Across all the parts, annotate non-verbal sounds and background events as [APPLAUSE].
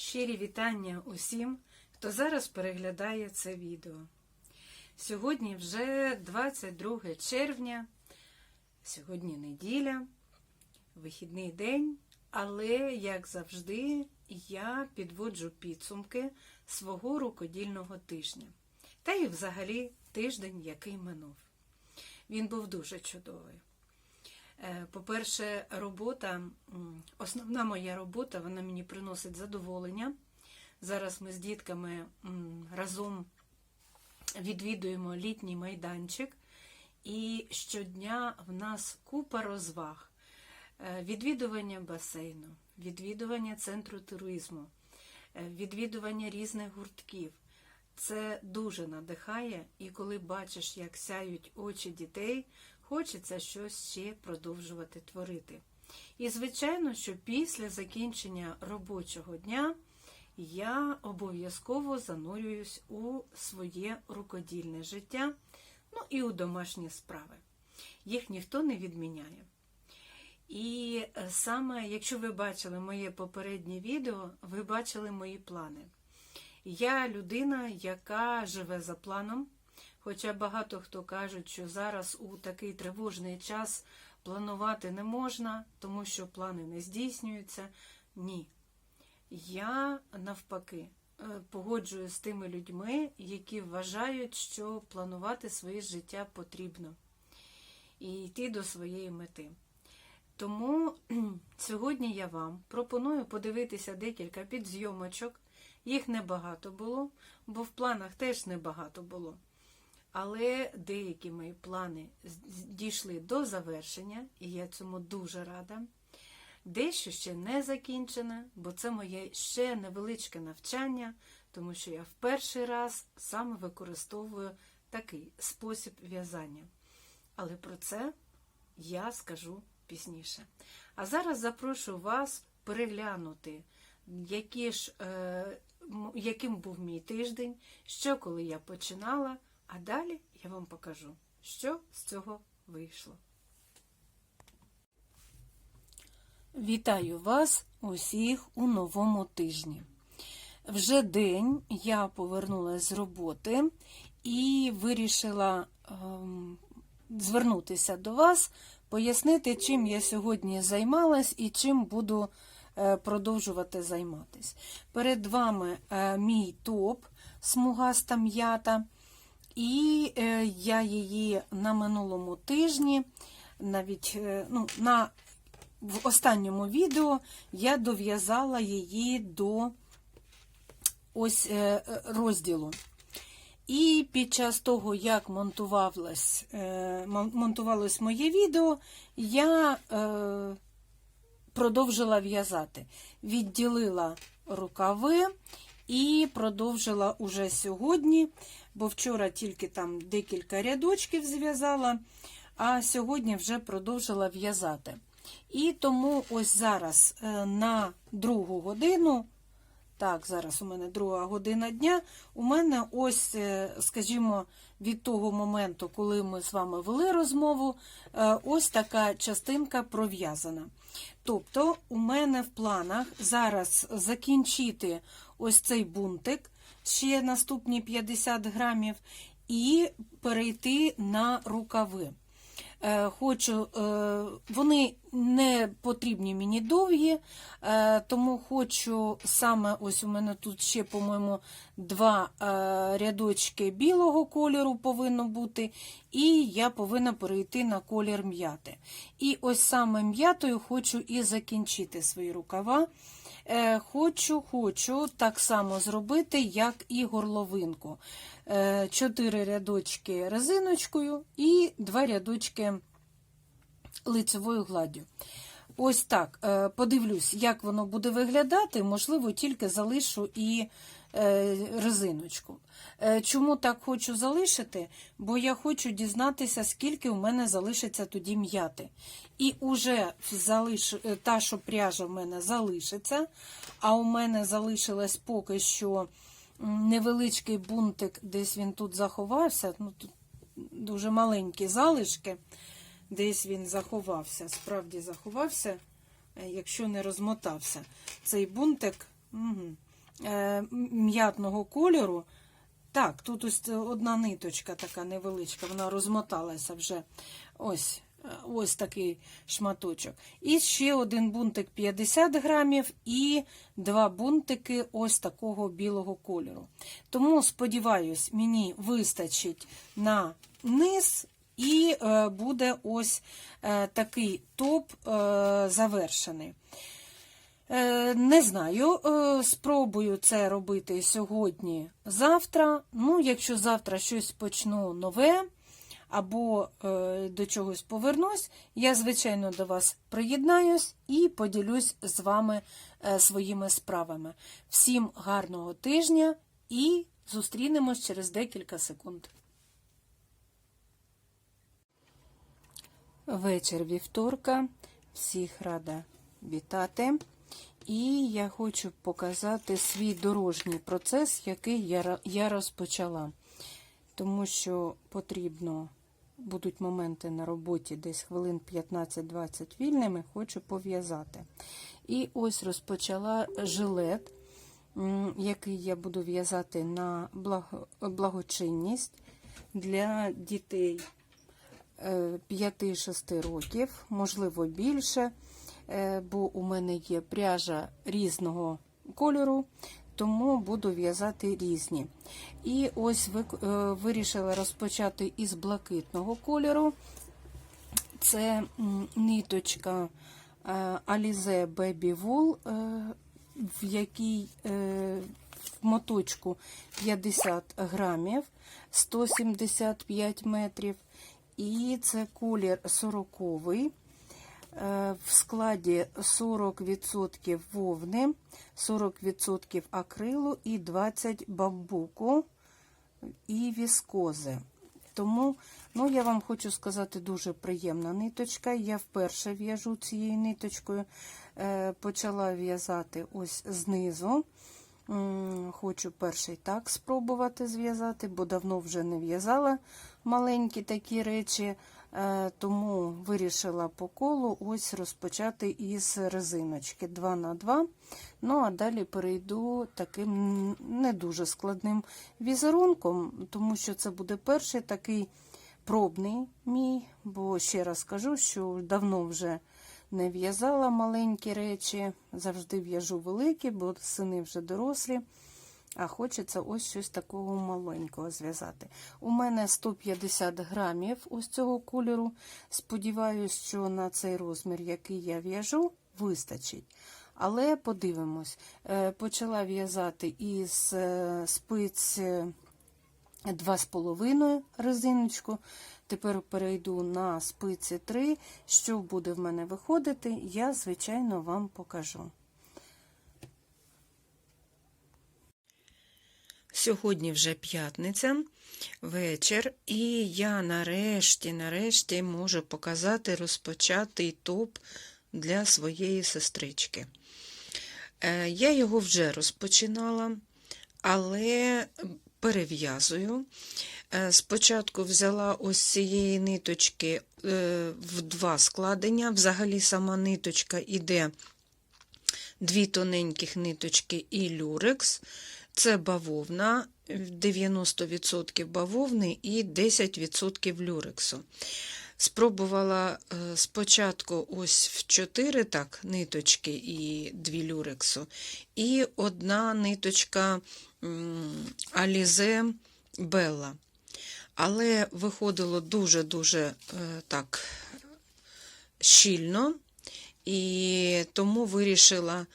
Щирі вітання усім, хто зараз переглядає це відео. Сьогодні вже 22 червня, сьогодні неділя, вихідний день, але, як завжди, я підводжу підсумки свого рукодільного тижня. Та й взагалі тиждень, який минув. Він був дуже чудовий. Е, По-перше, робота, основна моя робота, вона мені приносить задоволення. Зараз ми з дітками разом відвідуємо літній майданчик, і щодня в нас купа розваг, Е, відвідування басейну, відвідування центру туризму, е, відвідування різних гуртків. Це дуже надихає, і коли бачиш, як сяють очі дітей, хочеться щось ще продовжувати творити. І, звичайно, що після закінчення робочого дня я обов'язково занурююсь у своє рукодільне життя, ну і у домашні справи. Їх ніхто не відміняє. І е, саме, якщо ви бачили моє попереднє відео, ви бачили мої плани. Я людина, яка живе за планом. Хоча багато хто кажуть, що зараз у такий тривожний час планувати не можна, тому що плани не здійснюються. Ні. Я навпаки е, погоджуюсь з тими людьми, які вважають, що планувати своє життя потрібно і йти до своєї мети. Тому сьогодні я вам пропоную подивитися декілька підзйомочок. Їх небагато було, бо в планах теж небагато було. Але деякі мої плани дійшли до завершення, і я цьому дуже рада. Дещо ще не закінчене, бо це моє ще невеличке навчання, тому що я в перший раз саме використовую такий спосіб в'язання. Але про це я скажу пізніше. А зараз запрошую вас переглянути, які ж, е, яким був мій тиждень, що коли я починала, а далі я вам покажу, що з цього вийшло. Вітаю вас усіх у новому тижні. Вже день я повернулася з роботи і вирішила ем, звернутися до вас, пояснити, чим я сьогодні займалась і чим буду е, продовжувати займатись. Перед вами е, мій топ смугаста м'ята, і е, я її на минулому тижні, навіть е, ну, на в останньому відео я дов'язала її до ось е, е, розділу. І під час того, як монтувалось, е, монтувалось моє відео, я е, продовжила в'язати. Відділила рукави і продовжила уже сьогодні, бо вчора тільки там декілька рядочків зв'язала, а сьогодні вже продовжила в'язати. І тому ось зараз е, на другу годину, так, зараз у мене друга година дня, у мене ось, е, скажімо, від того моменту, коли ми з вами вели розмову, е, ось така частинка пров'язана. Тобто, у мене в планах зараз закінчити ось цей бунтик, ще наступні 50 грамів, і перейти на рукави. Е, Хочу, е, вони не потрібні мені довгі, е, тому хочу саме ось у мене тут ще, по-моєму, два рядочки білого кольору повинно бути, і я повинна перейти на колір м'яти. І ось саме м'ятою хочу і закінчити свої рукава. Хочу, хочу так само зробити, як і горловинку. Е, Чотири рядочки резиночкою і два рядочки лицевою гладдю. Ось так. е, Подивлюсь, як воно буде виглядати. Можливо, тільки залишу і е, резиночку. Е, Чому так хочу залишити? Бо я хочу дізнатися, скільки у мене залишиться тоді м'яти. І уже залиш... е, та, що пряжа в мене залишиться, а у мене залишилось поки що невеличкий бунтик, десь він тут заховався. Ну, тут дуже маленькі залишки. Десь він заховався, справді заховався, е, якщо не розмотався. Цей бунтик. Угу. м'ятного кольору. Так, тут ось одна ниточка така невеличка, вона розмоталася вже. Ось. Е, Ось такий шматочок. І ще один бунтик 50 грамів і два бунтики ось такого білого кольору. Тому, сподіваюсь, мені вистачить на низ, і е, буде ось е, такий топ завершений. Не знаю, спробую це робити сьогодні, завтра. Ну, якщо завтра щось почну нове або е, до чогось повернусь, я, звичайно, до вас приєднаюсь і поділюсь з вами е, своїми справами. Всім гарного тижня і зустрінемось через декілька секунд. Вечір вівторка. Всіх рада вітати. І я хочу показати свій дорожній процес, який я, я розпочала. Тому що потрібно, будуть моменти на роботі, десь хвилин 15-20 вільними, хочу пов'язати. І ось розпочала жилет, який я буду в'язати на благочинність для дітей 5-6 років, можливо, більше, е, бо у мене є пряжа різного кольору, тому буду в'язати різні. І ось е, вирішила розпочати із блакитного кольору. Це ниточка е, Alize Baby Wool, е, в якій в моточку 50 грамів, 175 метрів. І це колір 40 в складі 40% вовни, 40% акрилу і 20 бамбуку і віскози. Тому, ну, я вам хочу сказати, дуже приємна ниточка. Я вперше в'яжу цією ниточкою. Е, почала в'язати ось знизу. Хочу перший так спробувати зв'язати, бо давно вже не в'язала маленькі такі речі, е, тому вирішила по колу ось розпочати із резиночки. 2 на 2 Ну, а далі перейду таким не дуже складним візерунком, тому що це буде перший такий пробний мій, бо ще раз кажу, що давно вже не в'язала маленькі речі, завжди в'яжу великі, бо сини вже дорослі. А хочеться ось щось такого маленького зв'язати. У мене 150 грамів ось цього кольору. Сподіваюсь, що на цей розмір, який я в'яжу, вистачить. Але подивимось, Е, почала в'язати із е, спиць е, 2,5 резиночку. Тепер перейду на спиці 3. Що буде в мене виходити, я, звичайно, вам покажу. Сьогодні вже п'ятниця, вечір, і я нарешті, нарешті можу показати розпочатий топ для своєї сестрички. Е, Я його вже розпочинала, але перев'язую. Е, Спочатку взяла ось цієї ниточки е, в два складення. Взагалі сама ниточка іде дві тоненьких ниточки і люрекс. Це бавовна, 90% бавовни і 10% люрексу. Спробувала е, спочатку ось в 4 так, ниточки і 2 люрексу, і одна ниточка Alize Bella. Але виходило дуже-дуже е, так щільно, і тому вирішила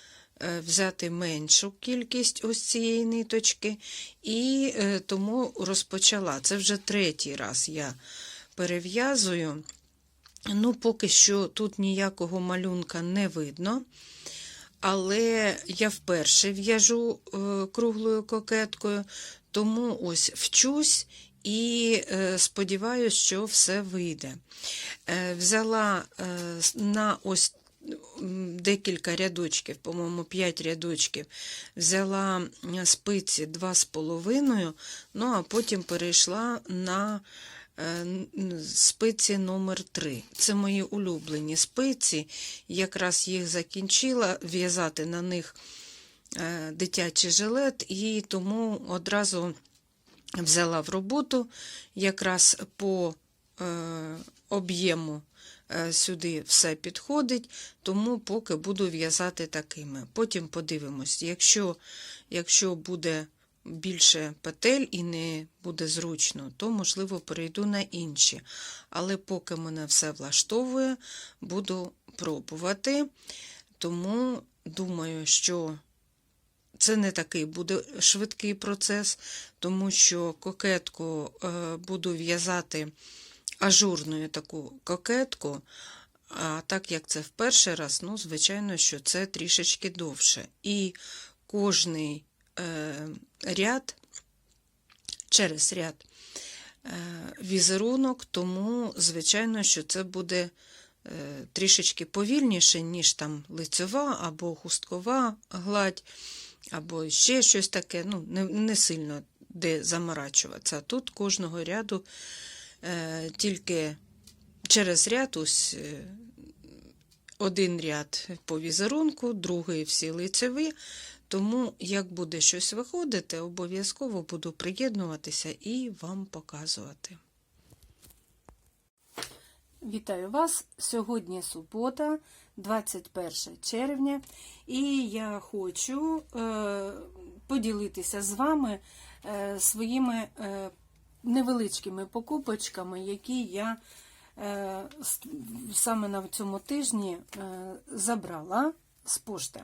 взяти меншу кількість ось цієї ниточки, і е, тому розпочала. Це вже третій раз я перев'язую. Ну, поки що тут ніякого малюнка не видно. Але я вперше в'яжу е, круглою кокеткою, тому ось вчусь і е, сподіваюся, що все вийде. Е, взяла е, на ось декілька рядочків, по-моєму, 5 рядочків, взяла спиці 2,5, ну а потім перейшла на е, спиці номер 3 Це мої улюблені спиці. Якраз їх закінчила, в'язати на них е, дитячий жилет, і тому одразу взяла в роботу якраз по е, об'єму е, сюди все підходить, тому поки буду в'язати такими. Потім подивимось, якщо, якщо буде більше петель і не буде зручно, то, можливо, перейду на інші. Але поки мене все влаштовує, буду пробувати. Тому думаю, що це не такий буде швидкий процес, тому що кокетку е, буду в'язати ажурною таку кокетку. А так як це в перший раз, ну, звичайно, що це трішечки довше. І кожний е, ряд, через ряд е, візерунок, тому, звичайно, що це буде е, трішечки повільніше, ніж там лицьова або хусткова гладь, або ще щось таке, ну, не, не сильно де заморачуватися. А тут кожного ряду тільки через ряд ось е, один ряд по візерунку, другий всі лицеві. Тому, як буде щось виходити, обов'язково буду приєднуватися і вам показувати. Вітаю вас! Сьогодні субота, 21 червня, і я хочу е, поділитися з вами е, своїми е, невеличкими покупочками, які я е, саме на цьому тижні е, забрала з пошти.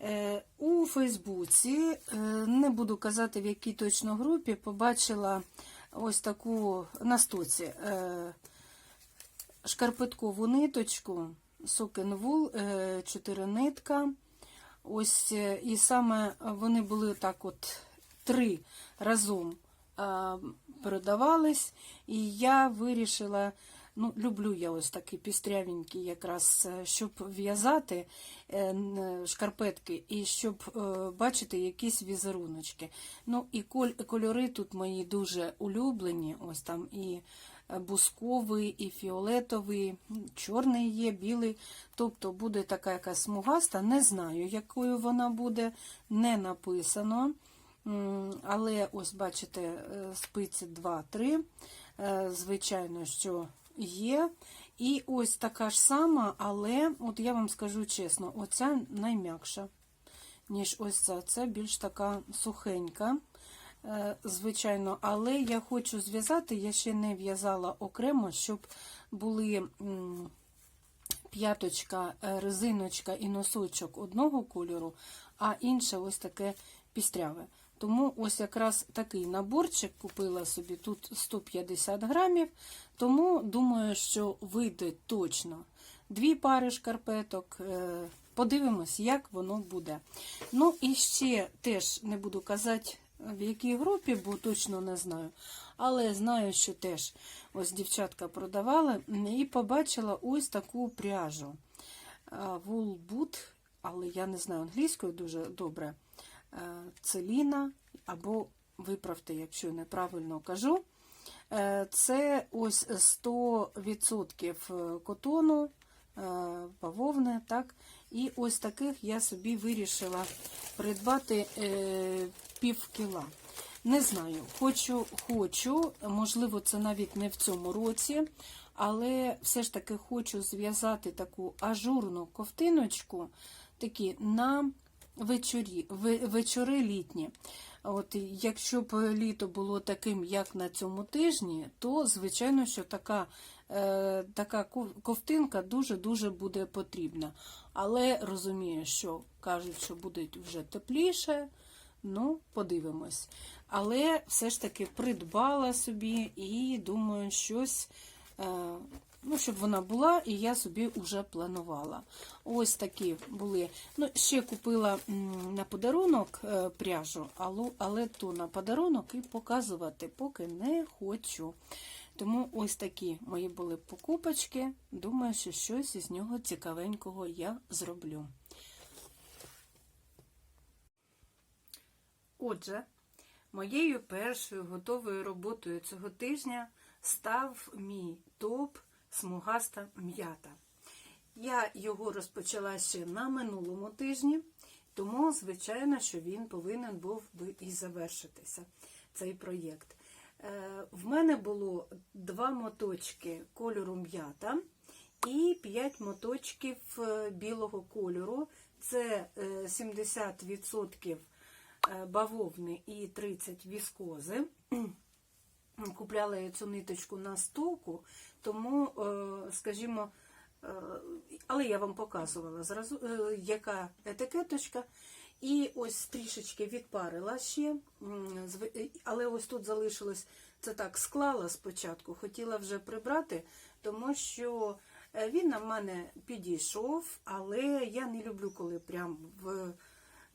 Е, У Фейсбуці, е, не буду казати в якій точно групі, побачила ось таку на стоці е, шкарпеткову ниточку, сокенвул, 4 нитка. Ось, е, і саме вони були так от три разом е, продавались, і я вирішила, ну, люблю я ось такі пістрявенькі, якраз, е, щоб в'язати е, шкарпетки і щоб е, бачити якісь візеруночки. Ну, і кольори тут мої дуже улюблені, ось там і е, бусковий, і фіолетовий, чорний є, білий. Тобто буде така якась смугаста, не знаю, якою вона буде, не написано. Але ось бачите, е, спиці 2-3. Е, Звичайно, що є. І ось така ж сама, але от я вам скажу чесно, оця найм'якша, ніж ось ця. Це більш така сухенька. Е, Звичайно, але я хочу зв'язати, я ще не в'язала окремо, щоб були п'яточка, резиночка і носочок одного кольору, а інше ось таке пістряве. Тому ось якраз такий наборчик купила собі, тут 150 грамів, тому думаю, що вийде точно дві пари шкарпеток. Е, Подивимось, як воно буде. Ну і ще теж не буду казати, в якій групі, бо точно не знаю. Але знаю, що теж ось дівчатка продавали і побачила ось таку пряжу. Вулбут, але я не знаю англійською дуже добре. Е, Целіна, або виправте, якщо неправильно кажу. Е, Це ось 100% котону, е, бавовни, так? І ось таких я собі вирішила придбати пів кіла. Не знаю, хочу, хочу, можливо, це навіть не в цьому році, але все ж таки хочу зв'язати таку ажурну ковтиночку, такі на вечорі, вечори літні. От, якщо б літо було таким, як на цьому тижні, то звичайно, що така, е, така ковтинка дуже-дуже буде потрібна. Але розумію, що кажуть, що буде вже тепліше. Ну, подивимось. Але все ж таки придбала собі і думаю, щось, е, ну, щоб вона була, і я собі вже планувала. Ось такі були. Ну, ще купила на подарунок е, пряжу, але, але то на подарунок і показувати поки не хочу. Тому ось такі мої були покупочки. Думаю, що щось із нього цікавенького я зроблю. Отже, моєю першою готовою роботою цього тижня став мій топ смугаста м'ята. Я його розпочала ще на минулому тижні, Тому, звичайно, що він повинен був би і завершитися, цей проєкт. Е, В мене було два моточки кольору м'ята і 5 моточків е, білого кольору. Це е, 70% е, бавовни і 30 віскози. Купляла я цю ниточку на столку, тому, е, скажімо, е, але я вам показувала зразу, е, яка етикеточка. І ось трішечки відпарила ще, але ось тут залишилось, це так склала спочатку, хотіла вже прибрати, тому що він на мене підійшов, але я не люблю, коли прям в,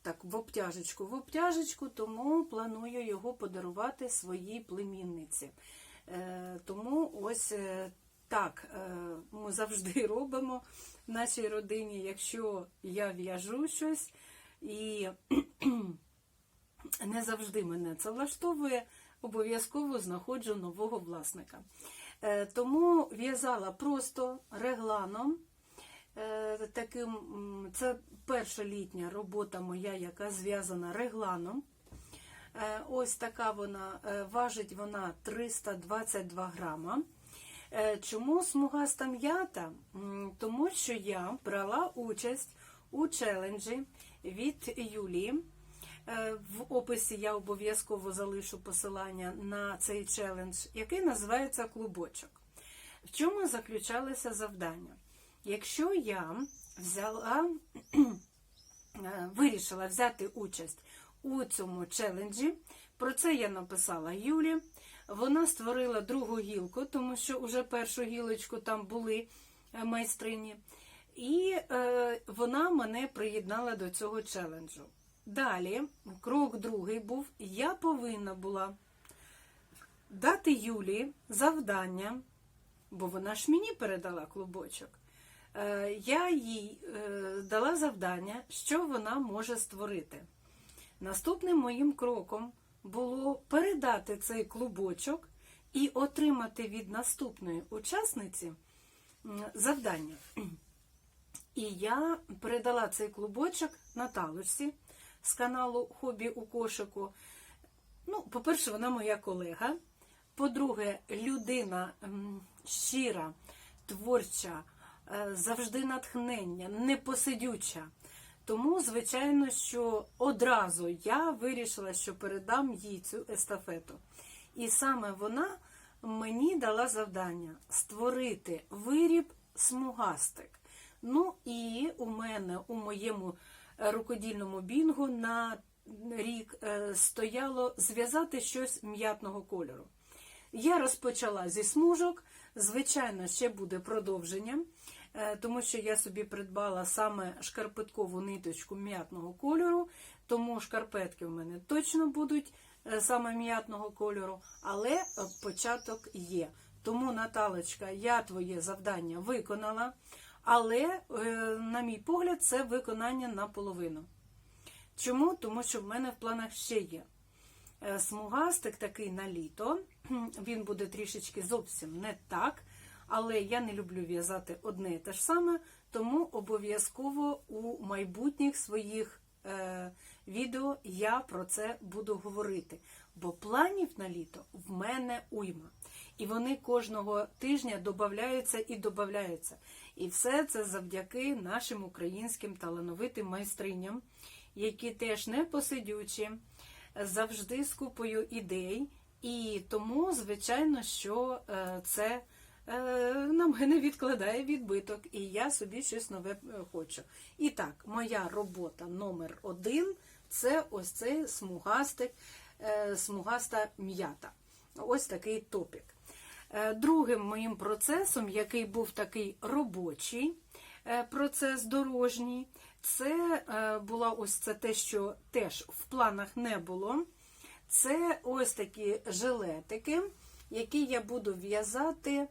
так, в обтяжечку, в обтяжечку, тому планую його подарувати своїй племінниці. Е, тому ось е, так е, ми завжди [LAUGHS] робимо в нашій родині, якщо я в'яжу щось і [CLEARS THROAT] не завжди мене це влаштовує, обов'язково знаходжу нового власника. Тому в'язала просто регланом. Е, Таким, це перша літня робота моя, яка зв'язана регланом. Е, Ось така вона, е, важить вона 322 грама. Чому смугаста м'ята? Тому що я брала участь у челенджі від Юлії. В описі я обов'язково залишу посилання на цей челендж, який називається клубочок. В чому заключалося завдання? Якщо я взяла, [CLEARS THROAT] е, вирішила взяти участь у цьому челенджі, про це я написала Юлі. Вона створила другу гілку, тому що вже першу гілочку там були е, майстрині. І е, вона мене приєднала до цього челенджу. Далі, крок другий був, я повинна була дати Юлі завдання, бо вона ж мені передала клубочок. Е, Я їй е, дала завдання, що вона може створити. Наступним моїм кроком було передати цей клубочок і отримати від наступної учасниці завдання. І я передала цей клубочок Наталочці з каналу Хобі у кошику. Ну, по-перше, вона моя колега. По-друге, людина щира, творча, завжди натхнення, непосидюча. Тому, звичайно, що одразу я вирішила, що передам їй цю естафету. І саме вона мені дала завдання створити виріб смугастик. Ну і у мене у моєму е, рукодільному бінгу на рік е, стояло зв'язати щось м'ятного кольору. Я розпочала зі смужок. Звичайно, ще буде продовження, е, тому що я собі придбала саме шкарпеткову ниточку м'ятного кольору, тому шкарпетки в мене точно будуть е, саме м'ятного кольору, але е, початок є. Тому, Наталочка, я твоє завдання виконала, але, е, на мій погляд, це виконання наполовину. Чому? Тому що в мене в планах ще є. Е, Смугастик такий на літо. Він буде трішечки зовсім не так. Але я не люблю в'язати одне і те ж саме, тому обов'язково у майбутніх своїх е, відео я про це буду говорити. Бо планів на літо в мене уйма. І вони кожного тижня додаються і додаються. І все це завдяки нашим українським талановитим майстриням, які теж не посидючі, завжди з купою ідей. І тому, звичайно, що е, це на мене відкладає відбиток, і я собі щось нове е, хочу. І так, моя робота номер один це ось цей смугастик, е, смугаста м'ята. Ось такий топік. Е, Другим моїм процесом, який був такий робочий е, процес дорожній, це е, була ось це те, що теж в планах не було. Це ось такі жилетики, які я буду в'язати е,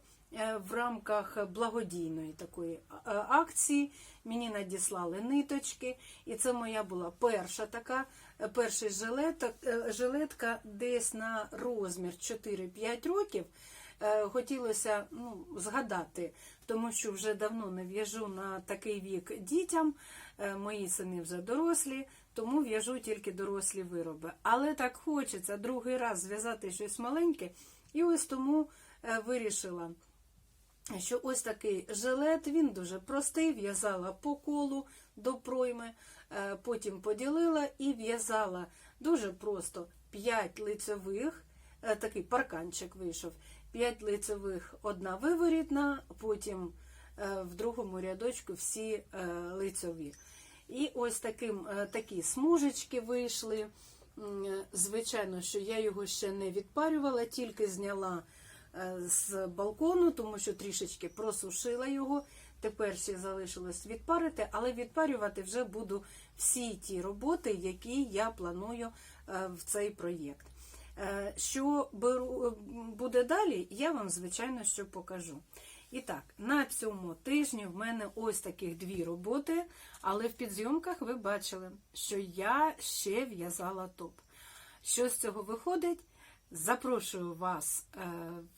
в рамках благодійної такої е, акції. Мені надіслали ниточки, і це моя була перша така, е, перший жилеток, е, жилетка десь на розмір 4-5 років. е, хотілося ну, згадати, тому що вже давно не в'яжу на такий вік дітям. Е, Мої сини вже дорослі, тому в'яжу тільки дорослі вироби. Але так хочеться другий раз зв'язати щось маленьке, і ось тому е, вирішила що ось такий жилет, він дуже простий, в'язала по колу до пройми, е, потім поділила і в'язала дуже просто 5 лицевих, е, такий парканчик вийшов, 5 лицевих, одна виворітна, потім е, в другому рядочку всі лицеві. І ось таким, такі смужечки вийшли. Звичайно, що я його ще не відпарювала, тільки зняла з балкону, тому що трішечки просушила його. Тепер ще залишилось відпарити, але відпарювати вже буду всі ті роботи, які я планую е, в цей проєкт. Е, Що е, буде далі, я вам, звичайно, що покажу. І так, на цьому тижні в мене ось таких дві роботи, але в підзйомках ви бачили, що я ще в'язала топ. Що з цього виходить? Запрошую вас е,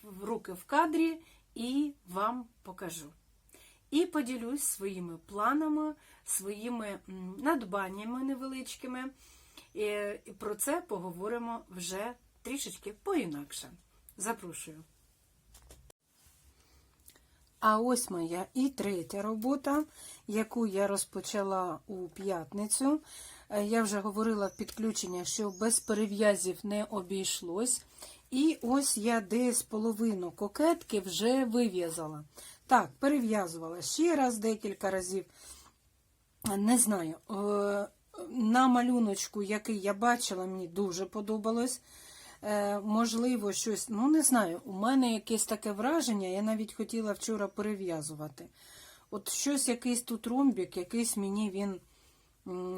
в руки в кадрі і вам покажу. І поділюсь своїми планами, своїми надбаннями невеличкими. І про це поговоримо вже трішечки поінакше. Запрошую. А ось моя і третя робота, яку я розпочала у п'ятницю. Е, Я вже говорила в підключення, що без перев'язів не обійшлось. І ось я десь половину кокетки вже вив'язала. Так, перев'язувала ще раз декілька разів. Не знаю, е, на малюночку, який я бачила, мені дуже подобалось. Е, Можливо, щось, ну не знаю, у мене якесь таке враження, я навіть хотіла вчора перев'язувати. От щось, якийсь тут ромбік, якийсь мені він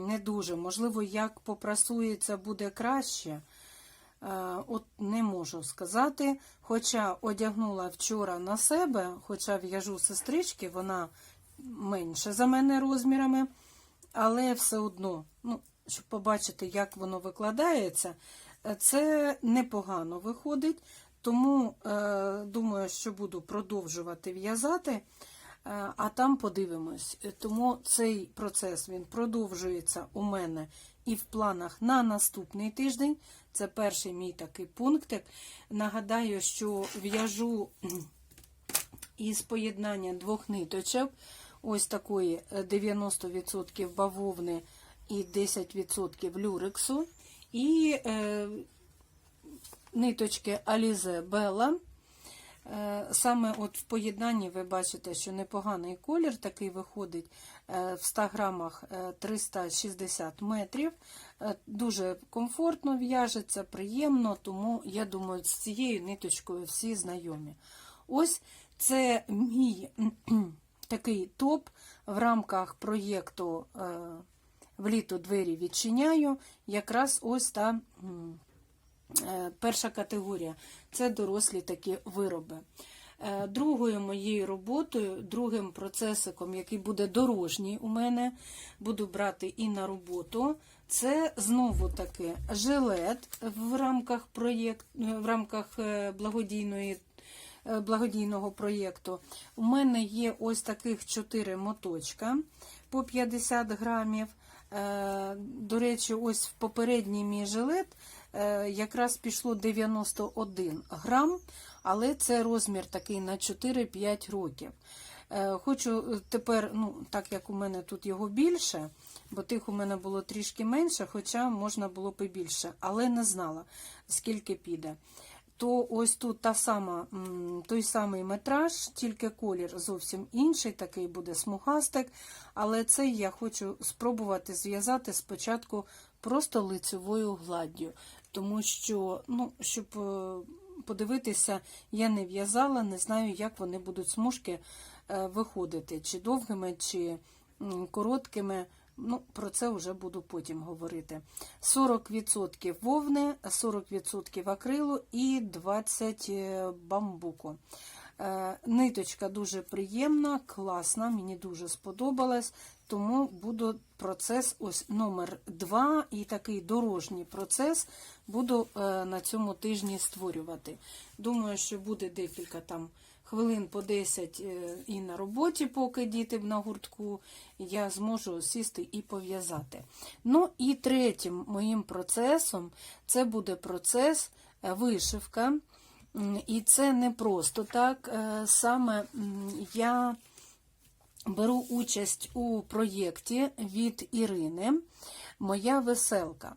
не дуже. Можливо, як попрасується, буде краще. Е, От не можу сказати. Хоча одягнула вчора на себе, хоча в'яжу сестрички, вона менше за мене розмірами, але все одно, ну, щоб побачити, як воно викладається, це непогано виходить. Тому е, думаю, що буду продовжувати в'язати, е, а там подивимось. Е, Тому цей процес він продовжується у мене і в планах на наступний тиждень. Це перший мій такий пунктик. Нагадаю, що в'яжу із поєднання двох ниточок, ось такої е, 90% бавовни і 10% люрексу. І е, ниточки Alize Bella. Е, Саме от в поєднанні ви бачите, що непоганий колір такий виходить е, в 100 грамах е, 360 метрів. Е, Дуже комфортно в'яжеться, приємно, тому я думаю, з цією ниточкою всі знайомі. Ось це мій такий топ в рамках проєкту е, Вліто двері відчиняю. Якраз ось та. Е, Перша категорія це дорослі такі вироби. Е, Другою моєю роботою, другим процесиком, який буде дорожній у мене, буду брати і на роботу. Це знову таки жилет в рамках проєкт, в рамках е, благодійної. е, Благодійного проєкту. У мене є ось таких 4 моточка по 50 грамів. Е, До речі, ось в попередній мій жилет е, якраз пішло 91 грам, але це розмір такий на 4-5 років. Е, Хочу тепер, ну, так як у мене тут його більше, бо тих у мене було трішки менше, хоча можна було більше, але не знала, скільки піде. То ось тут та сама, той самий метраж, тільки колір зовсім інший, такий буде смугастик. Але цей я хочу спробувати зв'язати спочатку просто лицевою гладдю, тому що, ну, щоб е, подивитися, я не в'язала, не знаю, як вони будуть смужки е, виходити, чи довгими, чи короткими. Ну, про це вже буду потім говорити. 40% вовни, 40% акрилу і 20% бамбуку. Е, Ниточка дуже приємна, класна, мені дуже сподобалась, тому буду процес ось номер 2 і такий дорожній процес буду е, на цьому тижні створювати. Думаю, що буде декілька там хвилин по 10 е, і на роботі, поки діти на гуртку, я зможу сісти і пов'язати. Ну і третім моїм процесом це буде процес е, вишивка. І це не просто так. е, Саме я беру участь у проєкті від Ірини Моя веселка.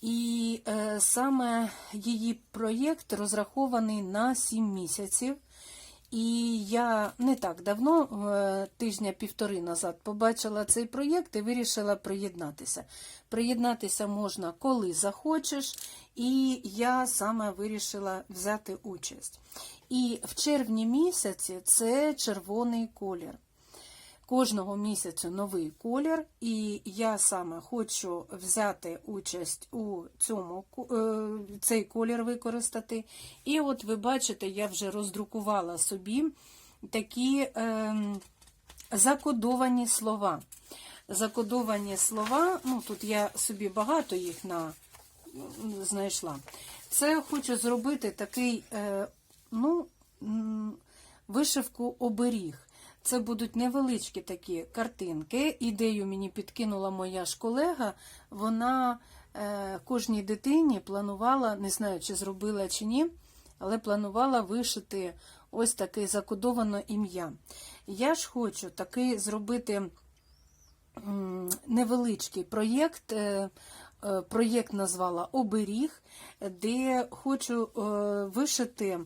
І саме її проєкт розрахований на 7 місяців. І я не так давно, е, тижня-півтори назад, побачила цей проєкт і вирішила приєднатися. Приєднатися можна, коли захочеш, і я саме вирішила взяти участь. І в червні місяці це червоний колір. Кожного місяцю новий колір, і я саме хочу взяти участь у цьому е, цей колір використати. І от ви бачите, я вже роздрукувала собі такі ем, закодовані слова. Закодовані слова, ну тут я собі багато їх на, знайшла. Це хочу зробити такий, е, ну, вишивку оберіг. Це будуть невеличкі такі картинки. Ідею мені підкинула моя ж колега. Вона е, кожній дитині планувала, не знаю, чи зробила чи ні, але планувала вишити ось таке закодоване ім'я. Я ж хочу такий зробити невеличкий проєкт. е, е, Проєкт назвала Оберіг, де хочу вишити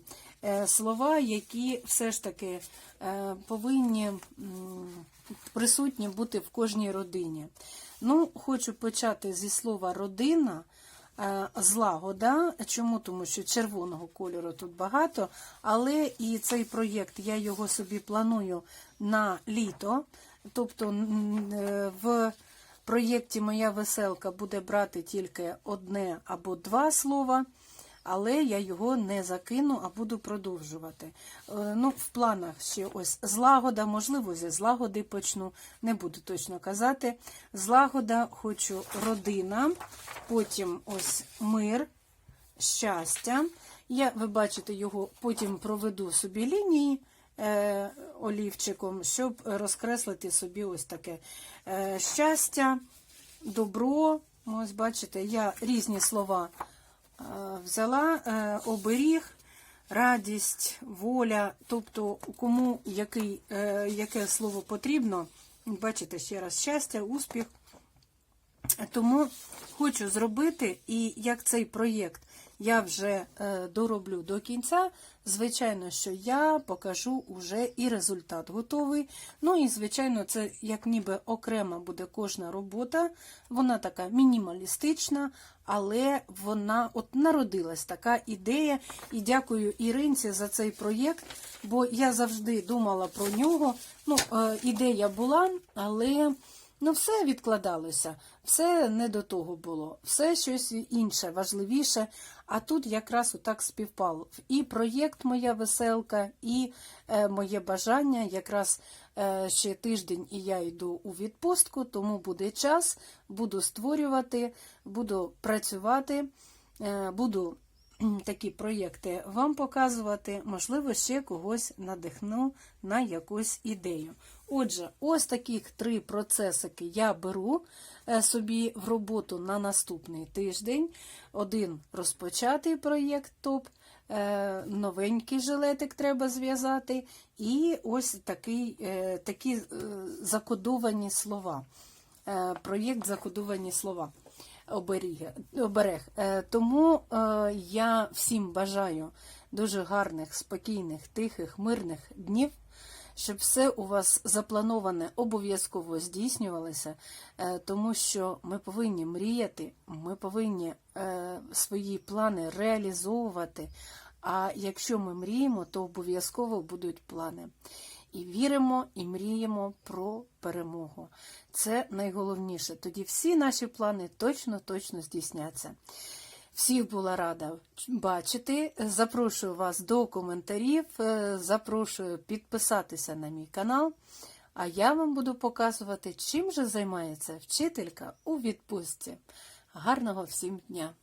слова, які все ж таки е, повинні присутні бути в кожній родині. Ну, хочу почати зі слова родина. е, Злагода. Чому? Тому що червоного кольору тут багато, але і цей проєкт я його собі планую на літо. Тобто е, в проєкті Моя веселка буде брати тільки одне або два слова, але я його не закину, а буду продовжувати. Е, Ну, В планах ще ось злагода, можливо, зі злагоди почну, не буду точно казати. Злагода, хочу родина, потім ось мир, щастя. Я, ви бачите, його потім проведу собі лінії е, олівчиком, щоб розкреслити собі ось таке е, щастя, добро. Ось бачите, я різні слова взяла, е, оберіг, радість, воля, тобто кому який, е, яке слово потрібно. Бачите, ще раз щастя, успіх. Тому хочу зробити, і як цей проєкт я вже е, дороблю до кінця, звичайно, що я покажу уже і результат готовий. Ну і, звичайно, це як ніби окрема буде кожна робота. Вона така мінімалістична, але вона от народилась така ідея. І дякую Іринці за цей проєкт, бо я завжди думала про нього. Ну, е, ідея була, але. Ну, все відкладалося, все не до того було, все щось інше, важливіше. А тут якраз отак співпало. І проєкт Моя веселка, і е, моє бажання. Якраз е, ще тиждень і я йду у відпустку, тому буде час, буду створювати, буду працювати, е, буду такі проєкти вам показувати, можливо, ще когось надихну на якусь ідею. Отже, ось таких три процесики я беру е, собі в роботу на наступний тиждень. Один розпочатий проєкт ТОП, е, новенький жилетик треба зв'язати, і ось такий, е, такі закодовані слова. Проєкт закодовані слова. Оберег. Тому я всім бажаю дуже гарних, спокійних, тихих, мирних днів щоб все у вас заплановане обов'язково здійснювалося, е, тому що ми повинні мріяти, ми повинні е, свої плани реалізовувати. А якщо ми мріємо, то обов'язково будуть плани. І віримо, і мріємо про перемогу. Це найголовніше. Тоді всі наші плани точно-точно здійсняться. Всіх була рада бачити. Запрошую вас до коментарів, е, запрошую підписатися на мій канал. А я вам буду показувати, чим же займається вчителька у відпустці. Гарного всім дня!